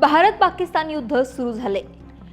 भारत पाकिस्तान युद्ध सुरू झाले.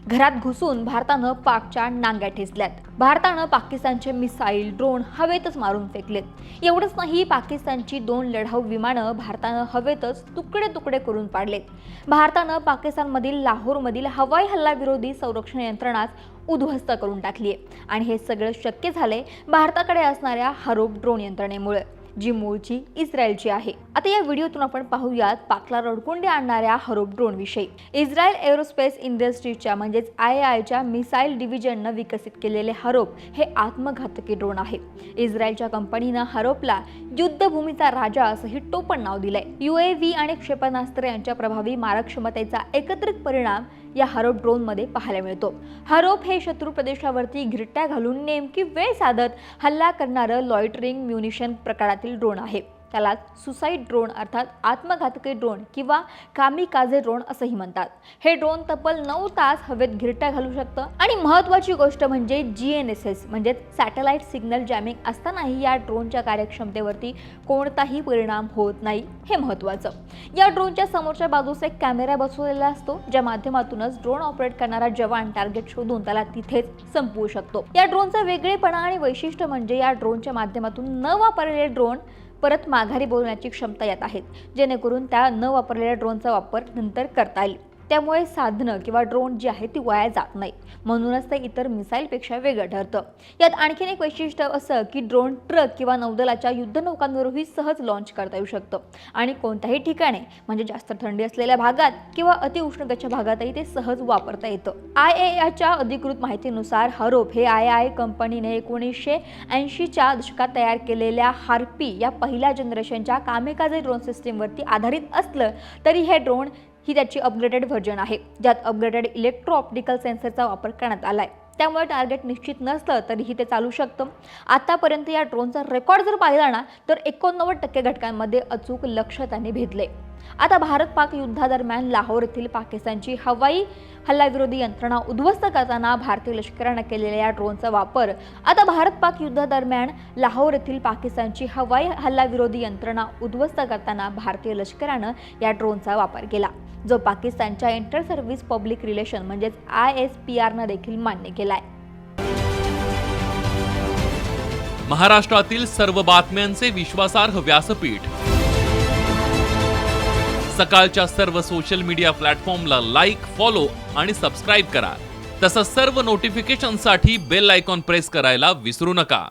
घरात घुसून भारतानं पाकच्या नांग्या ठेचल्यात. भारतानं पाकिस्तानचे मिसाईल ड्रोन हवेतच मारून फेकलेत. एवढंच नाही पाकिस्तानची दोन लढाऊ विमानं भारतानं हवेतच तुकडे तुकडे करून पाडलेत. भारतानं पाकिस्तानमधील लाहोरमधील हवाई हल्लाविरोधी संरक्षण यंत्रणाच उद्ध्वस्त करून टाकली आहे आणि हे सगळं शक्य झाले भारताकडे असणाऱ्या हरोप ड्रोन यंत्रणेमुळे. जी मूळची इस्रायलची आहे. आता या व्हिडिओतून आपण पाहूयात पाकला रडकुंडे आणणाऱ्या हरोप ड्रोन विषयी इस्रायल एरोस्पेस इंडस्ट्रीजच्या म्हणजेच आय आयच्या मिसाईल डिव्हिजननं विकसित केलेले हरोप हे आत्मघातकी ड्रोन आहे. इस्रायलच्या कंपनीनं हरोपला युद्धभूमीचा राजा असंही टोपण नाव दिलंय. युएव्ही आणि क्षेपणास्त्र यांच्या प्रभावी मारक क्षमतेचा एकत्रित परिणाम या हरोप ड्रोनमध्ये पाहायला मिळतो. हरोप हे शत्रू प्रदेशावरती घिरट्या घालून नेमकी वेळ साधत हल्ला करणारं लॉयटरिंग म्युनिशन प्रकारातील ड्रोन आहे. त्याला सुसाईड ड्रोन अर्थात आत्मघातकी ड्रोन किंवा कामिकाझे ड्रोन असंही म्हणतात. हे ड्रोन तब्बल नऊ तास हवेत घिरट्या घालू शकतं आणि महत्त्वाची गोष्ट म्हणजे जी एन एस एस म्हणजेच सॅटेलाइट सिग्नल जॅमिंग असतानाही या ड्रोनच्या कार्यक्षमतेवरती कोणताही परिणाम होत नाही हे महत्त्वाचं. या ड्रोनच्या समोरच्या बाजूस एक कॅमेरा बसवलेला असतो ज्या माध्यमातूनच ड्रोन ऑपरेट करणारा जवान टार्गेट शोधून त्याला तिथेच संपवू शकतो. या ड्रोनचा वेगळेपणा आणि वैशिष्ट्य म्हणजे या ड्रोनच्या माध्यमातून न वापरलेले ड्रोन परत माघारी बोलण्याची क्षमता यात आहेत जेणेकरून त्या न वापरलेल्या ड्रोनचा वापर नंतर करता येईल. त्यामुळे साधनं किंवा ड्रोन जी आहे ती वाया जात नाही म्हणूनच ते इतर मिसाईलपेक्षा वेगळं ठरतं. यात आणखीन एक वैशिष्ट्य असं की ड्रोन ट्रक किंवा नौदलाच्या युद्धनौकांवरही सहज लॉन्च करता येऊ शकतं. आणि कोणत्याही ठिकाणी म्हणजे जास्त थंडी असलेल्या भागात किंवा अतिउष्णतेच्या भागातही ते सहज वापरता येतं. आय ए याच्या अधिकृत माहितीनुसार हरोप हे आय आय कंपनीने एकोणीसशे ऐंशीच्या दशकात तयार केलेल्या हार्पी या पहिल्या जनरेशनच्या कामेकाजे ड्रोन सिस्टीमवरती आधारित असलं तरी हे ड्रोन ही त्याची अपग्रेडेड व्हर्जन आहे. ज्यात अपग्रेडेड इलेक्ट्रो ऑप्टिकल सेन्सरचा वापर करण्यात आला आहे त्यामुळे टार्गेट निश्चित नसलं तरीही ते चालू शकतं. आतापर्यंत या ड्रोनचा रेकॉर्ड जर पाहिला ना तर एकोणनव्वद टक्के घटकांमध्ये अचूक लक्ष त्यांनी भेदले आता भारत पाक युद्धादरम्यान लाहोर येथील पाकिस्तानची हवाई हल्लाविरोधी यंत्रणा उद्ध्वस्त करताना भारतीय लष्करानं केलेल्या या ड्रोनचा वापर आता भारत पाक युद्धादरम्यान लाहोर येथील पाकिस्तानची हवाई हल्लाविरोधी यंत्रणा उद्ध्वस्त करताना भारतीय लष्करानं या ड्रोनचा वापर केला. जो पाकिस्तानच्या इंटर सर्व्हिस पब्लिक रिलेशन म्हणजेच आय एस पी आरनं देखील मान्य केलाय. महाराष्ट्रातील सर्व बातम्यांचे विश्वासार्ह व्यासपीठ. सकाळच्या सर्व सोशल मीडिया प्लॅटफॉर्मला लाईक फॉलो आणि सबस्क्राईब करा. तसंच सर्व नोटिफिकेशनसाठी बेल आयकॉन प्रेस करायला विसरू नका.